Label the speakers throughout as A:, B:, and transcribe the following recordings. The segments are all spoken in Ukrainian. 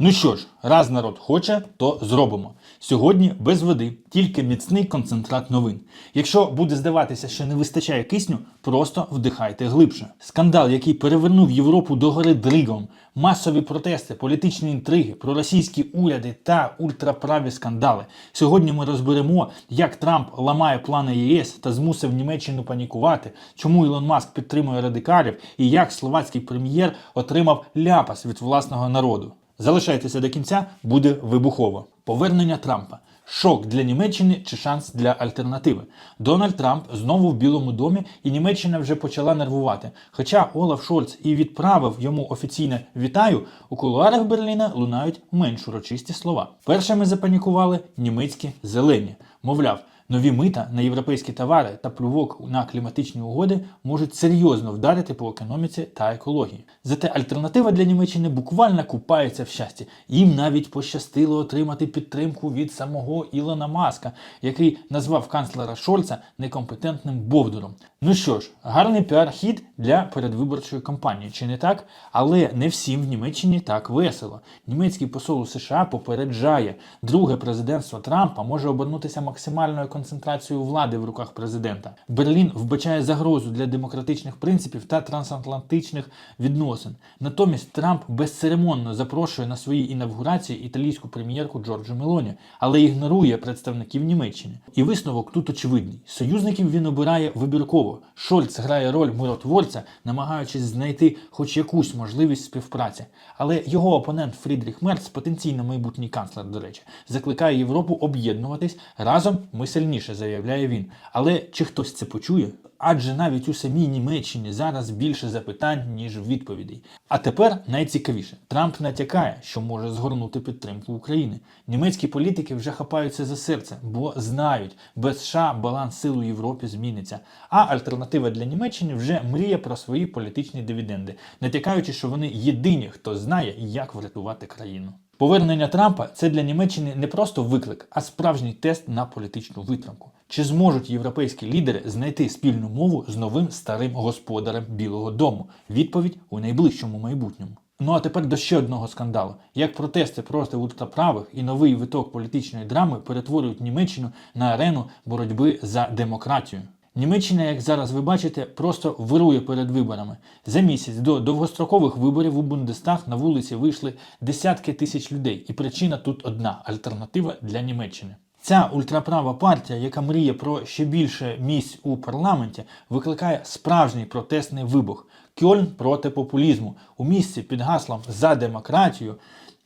A: Ну що ж, раз народ хоче, то зробимо. Сьогодні без води, тільки міцний концентрат новин. Якщо буде здаватися, що не вистачає кисню, просто вдихайте глибше. Скандал, який перевернув Європу до гори дригом, масові протести, політичні інтриги, проросійські уряди та ультраправі скандали. Сьогодні ми розберемо, як Трамп ламає плани ЄС та змусив Німеччину панікувати, чому Ілон Маск підтримує радикалів і як словацький прем'єр отримав ляпас від власного народу. Залишайтеся до кінця, буде вибухово. Повернення Трампа. Шок для Німеччини чи шанс для альтернативи. Дональд Трамп знову в Білому домі, і Німеччина вже почала нервувати. Хоча Олаф Шольц і відправив йому офіційне вітаю, у кулуарах Берліна лунають менш урочисті слова. Першими запанікували німецькі зелені. Мовляв, нові мита на європейські товари та плювок на кліматичні угоди можуть серйозно вдарити по економіці та екології. Зате альтернатива для Німеччини буквально купається в щасті. Їм навіть пощастило отримати підтримку від самого Ілона Маска, який назвав канцлера Шольца некомпетентним бовдуром. Ну що ж, гарний піар-хід для передвиборчої кампанії, чи не так? Але не всім в Німеччині так весело. Німецький посол у США попереджає, друге президентство Трампа може обернутися максимальною концентрацією влади в руках президента. Берлін вбачає загрозу для демократичних принципів та трансатлантичних відносин. Натомість Трамп безцеремонно запрошує на свої інавгурації італійську прем'єрку Джорджу Мелоні, але ігнорує представників Німеччини. І висновок тут очевидний: союзників він обирає вибірково. Шольц грає роль миротворця, намагаючись знайти хоч якусь можливість співпраці. Але його опонент Фрідріх Мерц, потенційно майбутній канцлер, до речі, закликає Європу об'єднуватись разом. Ми сильніше, заявляє він. Але чи хтось це почує? Адже навіть у самій Німеччині зараз більше запитань, ніж відповідей. А тепер найцікавіше: Трамп натякає, що може згорнути підтримку України. Німецькі політики вже хапаються за серце, бо знають, без США баланс сил у Європі зміниться. А альтернатива для Німеччини вже мріє про свої політичні дивіденди, натякаючи, що вони єдині, хто знає, як врятувати країну. Повернення Трампа це для Німеччини не просто виклик, а справжній тест на політичну витримку. Чи зможуть європейські лідери знайти спільну мову з новим старим господарем Білого Дому? Відповідь у найближчому майбутньому. Ну а тепер до ще одного скандалу: як протести проти ультраправих і новий виток політичної драми перетворюють Німеччину на арену боротьби за демократію. Німеччина, як зараз ви бачите, просто вирує перед виборами. За місяць до довгострокових виборів у Бундестаг на вулиці вийшли десятки тисяч людей, і причина тут одна альтернатива для Німеччини. Ця ультраправа партія, яка мріє про ще більше місць у парламенті, викликає справжній протестний вибух. Кьольн проти популізму. У місці під гаслом за демократію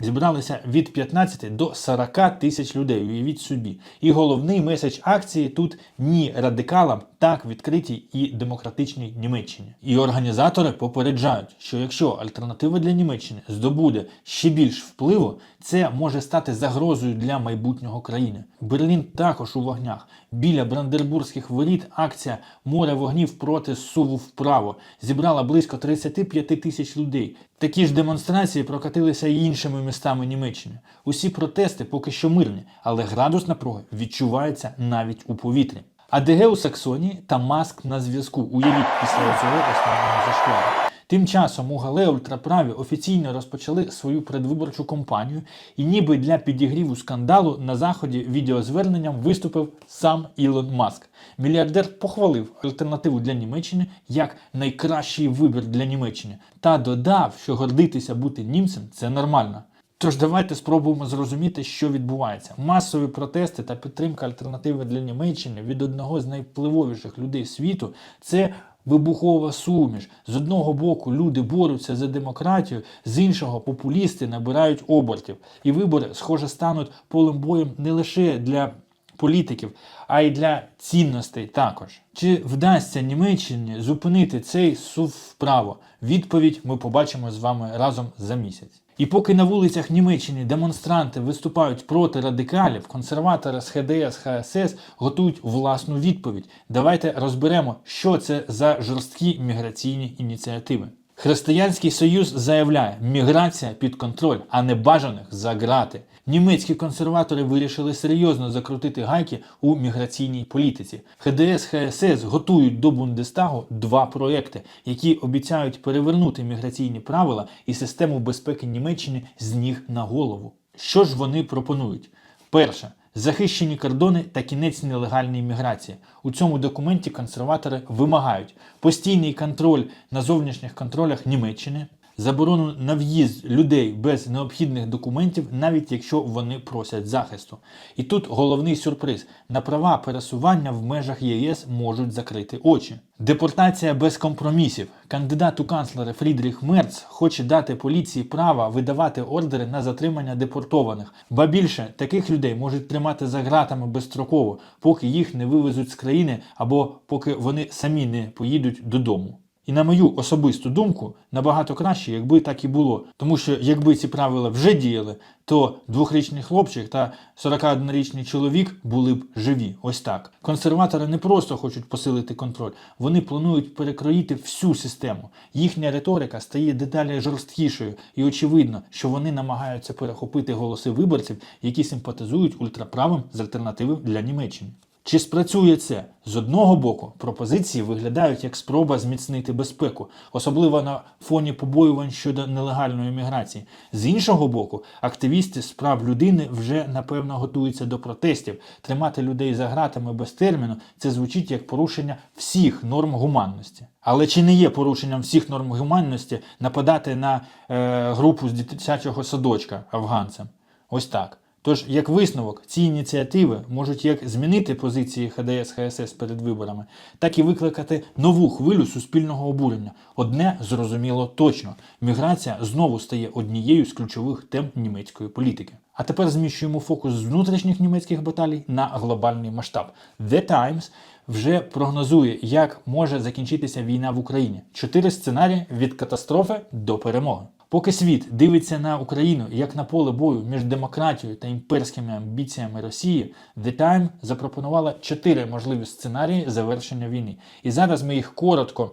A: зібралися від 15 до 40 тисяч людей. Уявіть собі. І головний меседж акції тут ні радикалам, так відкритій і демократичній Німеччині. І організатори попереджають, що якщо альтернатива для Німеччини здобуде ще більш впливу, це може стати загрозою для майбутнього країни. Берлін також у вогнях. Біля Брандербурзьких воріт акція Море вогнів проти суву вправо зібрала близько 35 тисяч людей. Такі ж демонстрації прокатилися і іншими містами Німеччини. Усі протести поки що мирні, але градус напруги відчувається навіть у повітрі. АДГ у Саксонії та Маск на зв'язку. Уявіть після цього основного зашквару. Тим часом у Гале ультраправі офіційно розпочали свою предвиборчу кампанію, і ніби для підігріву скандалу на заході відеозверненням виступив сам Ілон Маск. Мільярдер похвалив альтернативу для Німеччини як найкращий вибір для Німеччини та додав, що гордитися бути німцем це нормально. Тож давайте спробуємо зрозуміти, що відбувається. Масові протести та підтримка альтернативи для Німеччини від одного з найвпливовіших людей світу це вибухова суміш. З одного боку люди борються за демократію, з іншого популісти набирають обертів. І вибори, схоже, стануть полем боєм не лише для політиків, а й для цінностей також. Чи вдасться Німеччині зупинити цей сув вправо? Відповідь ми побачимо з вами разом за місяць. І поки на вулицях Німеччини демонстранти виступають проти радикалів, консерватори з ХДС, ХСС готують власну відповідь. Давайте розберемо, що це за жорсткі міграційні ініціативи. Християнський союз заявляє, міграція під контроль, а не бажаних за грати. Німецькі консерватори вирішили серйозно закрутити гайки у міграційній політиці. ХДС ХСС готують до Бундестагу два проекти, які обіцяють перевернути міграційні правила і систему безпеки Німеччини з ніг на голову. Що ж вони пропонують? Перше. Захищені кордони та кінець нелегальної міграції. У цьому документі консерватори вимагають постійний контроль на зовнішніх контролях Німеччини, заборону на в'їзд людей без необхідних документів, навіть якщо вони просять захисту. І тут головний сюрприз: на права пересування в межах ЄС можуть закрити очі. Депортація без компромісів. Кандидат у канцлери Фрідріх Мерц хоче дати поліції право видавати ордери на затримання депортованих. Ба більше таких людей можуть тримати за ґратами безстроково, поки їх не вивезуть з країни або поки вони самі не поїдуть додому. І на мою особисту думку, набагато краще, якби так і було. Тому що якби ці правила вже діяли, то двохрічний хлопчик та 41-річний чоловік були б живі. Ось так. Консерватори не просто хочуть посилити контроль, вони планують перекроїти всю систему. Їхня риторика стає дедалі жорсткішою, і очевидно, що вони намагаються перехопити голоси виборців, які симпатизують ультраправим з альтернативи для Німеччини. Чи спрацює це? З одного боку, пропозиції виглядають як спроба зміцнити безпеку, особливо на фоні побоювань щодо нелегальної міграції. З іншого боку, активісти з прав людини вже напевно готуються до протестів. Тримати людей за ґратами без терміну це звучить як порушення всіх норм гуманності. Але чи не є порушенням всіх норм гуманності нападати на е, групу з дитячого садочка афганцям? Ось так. Тож, як висновок, ці ініціативи можуть як змінити позиції ХДС ХСС перед виборами, так і викликати нову хвилю суспільного обурення. Одне зрозуміло точно: міграція знову стає однією з ключових тем німецької політики. А тепер зміщуємо фокус з внутрішніх німецьких баталій на глобальний масштаб. The Times вже прогнозує, як може закінчитися війна в Україні. Чотири сценарії від катастрофи до перемоги. Поки світ дивиться на Україну як на поле бою між демократією та імперськими амбіціями Росії, The Time запропонувала чотири можливі сценарії завершення війни. І зараз ми їх коротко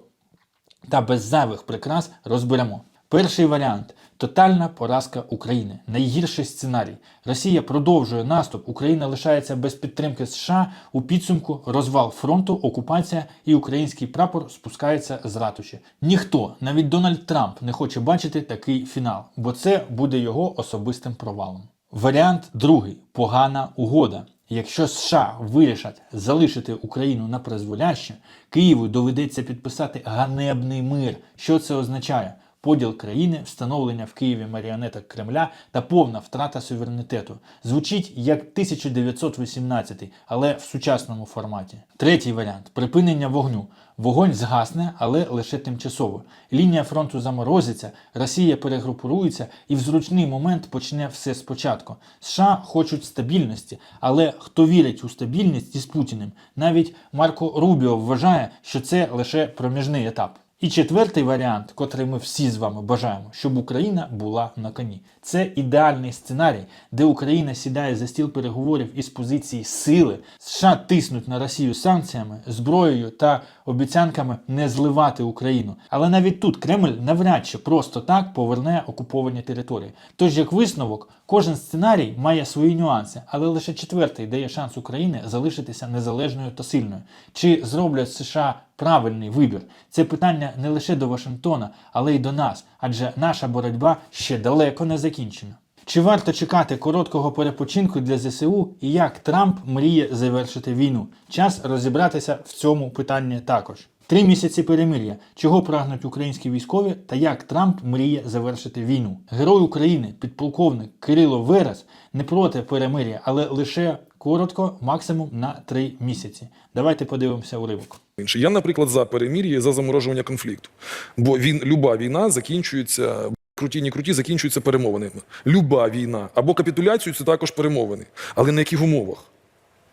A: та без зайвих прикрас розберемо. Перший варіант тотальна поразка України. Найгірший сценарій. Росія продовжує наступ, Україна лишається без підтримки США. У підсумку розвал фронту, окупація і український прапор спускається з ратуші. Ніхто, навіть Дональд Трамп, не хоче бачити такий фінал, бо це буде його особистим провалом. Варіант другий погана угода. Якщо США вирішать залишити Україну на призволяще, Києву доведеться підписати ганебний мир. Що це означає? Поділ країни, встановлення в Києві маріонеток Кремля та повна втрата суверенітету. Звучить як 1918, але в сучасному форматі. Третій варіант припинення вогню. Вогонь згасне, але лише тимчасово. Лінія фронту заморозиться, Росія перегрупується і в зручний момент почне все спочатку. США хочуть стабільності, але хто вірить у стабільність із Путіним? Навіть Марко Рубіо вважає, що це лише проміжний етап. І четвертий варіант, котрий ми всі з вами бажаємо, щоб Україна була на коні. Це ідеальний сценарій, де Україна сідає за стіл переговорів із позиції сили. США тиснуть на Росію санкціями, зброєю та обіцянками не зливати Україну. Але навіть тут Кремль навряд чи просто так поверне окуповані території. Тож, як висновок, кожен сценарій має свої нюанси, але лише четвертий дає шанс Україні залишитися незалежною та сильною. Чи зроблять США правильний вибір? Це питання не лише до Вашингтона, але й до нас, адже наша боротьба ще далеко не закінчена. Чи варто чекати короткого перепочинку для ЗСУ і як Трамп мріє завершити війну? Час розібратися в цьому питанні також. Три місяці перемир'я. Чого прагнуть українські військові та як Трамп мріє завершити війну? Герой України, підполковник Кирило Верес не проти перемир'я, але лише коротко, максимум на три місяці. Давайте подивимося уривок.
B: інше. Я, наприклад, за перемір'я, за заморожування конфлікту. Бо він, люба війна закінчується. Круті, не круті, закінчуються перемовинами. Люба війна або капітуляцію це також перемовини. Але на яких умовах?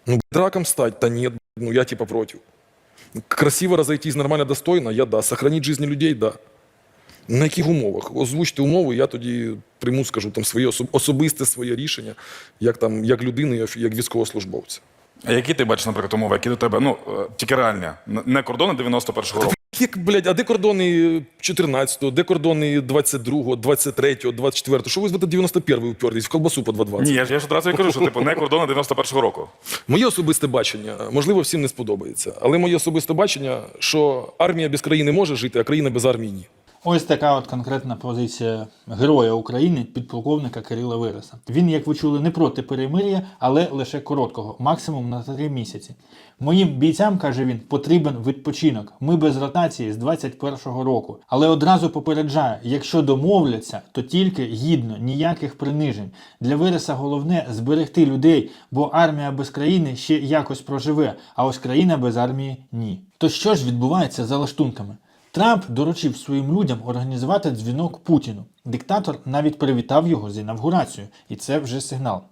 B: Ну, драком стать, та ні, ну я типа проти. Красиво разойтись, нормально, достойно, я да. Сохранить жизни людей, да. На яких умовах? Озвучте умови, я тоді прийму, скажу, там своє особисте своє рішення, як там, як людини, як- військовослужбовця.
C: А які ти бачиш, наприклад, умови, які до тебе, ну, е, тільки реальні, не кордони 91-го року.
B: Як, блядь, а де кордони 14-го, де кордони 22-го, 23-го, 24-го? Що ви з 91-й уперлись в колбасу по 2,20?
C: Ні, я ж я ж одразу і кажу, що типу не кордони 91-го року.
B: Моє особисте бачення, можливо, всім не сподобається, але моє особисте бачення, що армія без країни може жити, а країна без армії ні.
A: Ось така от конкретна позиція героя України, підполковника Кирила Виреса. Він, як ви чули, не проти перемир'я, але лише короткого, максимум на три місяці. Моїм бійцям, каже він, потрібен відпочинок. Ми без ротації з 21-го року. Але одразу попереджаю, якщо домовляться, то тільки гідно, ніяких принижень. Для Виреса головне зберегти людей, бо армія без країни ще якось проживе, а ось країна без армії ні. То що ж відбувається за лаштунками? Трамп доручив своїм людям організувати дзвінок Путіну. Диктатор навіть привітав його з інавгурацією, і це вже сигнал.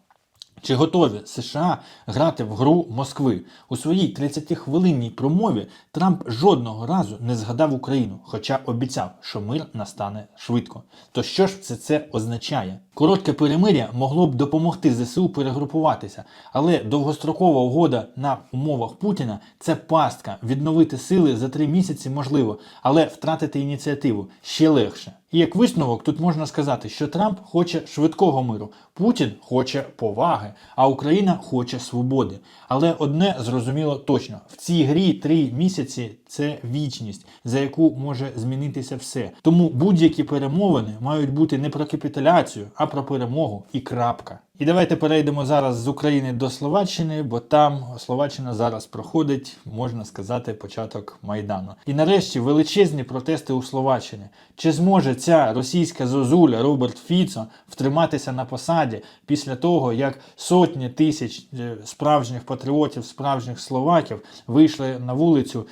A: Чи готові США грати в гру Москви? У своїй 30-хвилинній промові Трамп жодного разу не згадав Україну, хоча обіцяв, що мир настане швидко. То що ж це це означає? Коротке перемир'я могло б допомогти ЗСУ перегрупуватися, але довгострокова угода на умовах Путіна це пастка. Відновити сили за три місяці можливо, але втратити ініціативу ще легше. І як висновок, тут можна сказати, що Трамп хоче швидкого миру, Путін хоче поваги, а Україна хоче свободи. Але одне зрозуміло точно: в цій грі три місяці це вічність, за яку може змінитися все. Тому будь-які перемовини мають бути не про капітуляцію, а про перемогу і крапка. І давайте перейдемо зараз з України до Словаччини, бо там Словаччина зараз проходить, можна сказати, початок майдану. І нарешті величезні протести у Словаччині. Чи зможе ця російська зозуля Роберт Фіцо втриматися на посаді після того, як сотні тисяч е, справжніх патріотів, справжніх словаків вийшли на вулицю?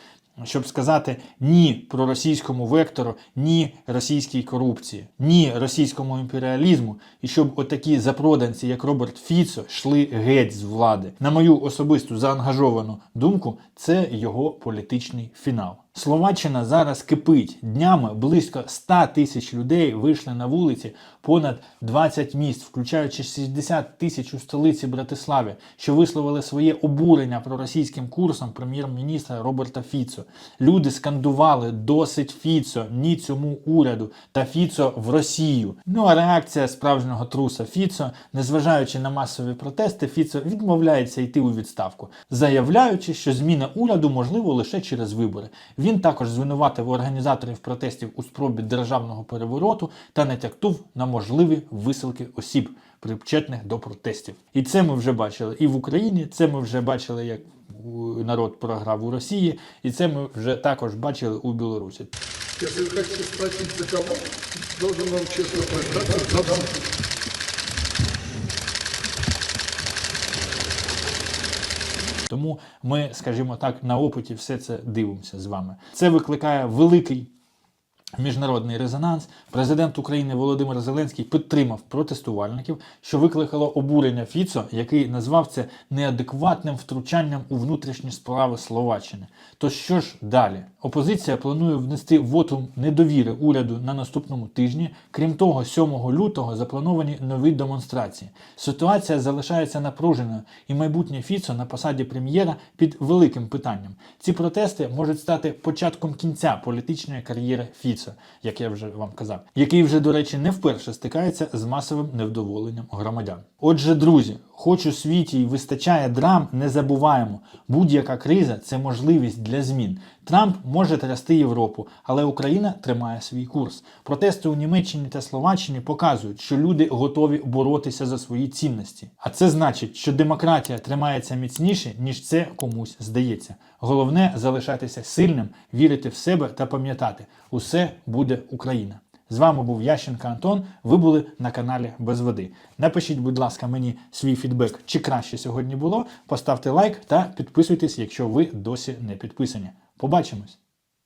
A: Щоб сказати ні проросійському вектору, ні російській корупції, ні російському імперіалізму, і щоб отакі запроданці, як Роберт Фіцо, йшли геть з влади. На мою особисту заангажовану думку, це його політичний фінал. Словаччина зараз кипить. Днями близько 100 тисяч людей вийшли на вулиці, понад 20 міст, включаючи 60 тисяч у столиці Братиславі, що висловили своє обурення проросійським курсом прем'єр-міністра Роберта Фіцо. Люди скандували досить Фіцо, ні цьому уряду та Фіцо в Росію. Ну а реакція справжнього труса Фіцо, незважаючи на масові протести, Фіцо відмовляється йти у відставку, заявляючи, що зміна уряду можливо лише через вибори. Він також звинуватив організаторів протестів у спробі державного перевороту та натякнув на можливі висилки осіб, причетних до протестів. І це ми вже бачили і в Україні. Це ми вже бачили, як народ програв у Росії, і це ми вже також бачили у Білорусі.
D: Вы хотите спросить, за кого, должен вам честно признаться, за
A: Тому ми, скажімо так, на опиті все це дивимося з вами. Це викликає великий. Міжнародний резонанс президент України Володимир Зеленський підтримав протестувальників, що викликало обурення Фіцо, який назвав це неадекватним втручанням у внутрішні справи Словаччини. То що ж далі? Опозиція планує внести вотум недовіри уряду на наступному тижні. Крім того, 7 лютого заплановані нові демонстрації. Ситуація залишається напруженою, і майбутнє Фіцо на посаді прем'єра під великим питанням. Ці протести можуть стати початком кінця політичної кар'єри Фіцо, як я вже вам казав, який вже, до речі, не вперше стикається з масовим невдоволенням громадян. Отже, друзі, хоч у світі й вистачає драм, не забуваємо, будь-яка криза це можливість для змін. Трамп може трясти Європу, але Україна тримає свій курс. Протести у Німеччині та Словаччині показують, що люди готові боротися за свої цінності. А це значить, що демократія тримається міцніше, ніж це комусь здається. Головне залишатися сильним, вірити в себе та пам'ятати, усе буде Україна. З вами був Ященко Антон. Ви були на каналі Без Води. Напишіть, будь ласка, мені свій фідбек, чи краще сьогодні було. Поставте лайк та підписуйтесь, якщо ви досі не підписані. Побачимось!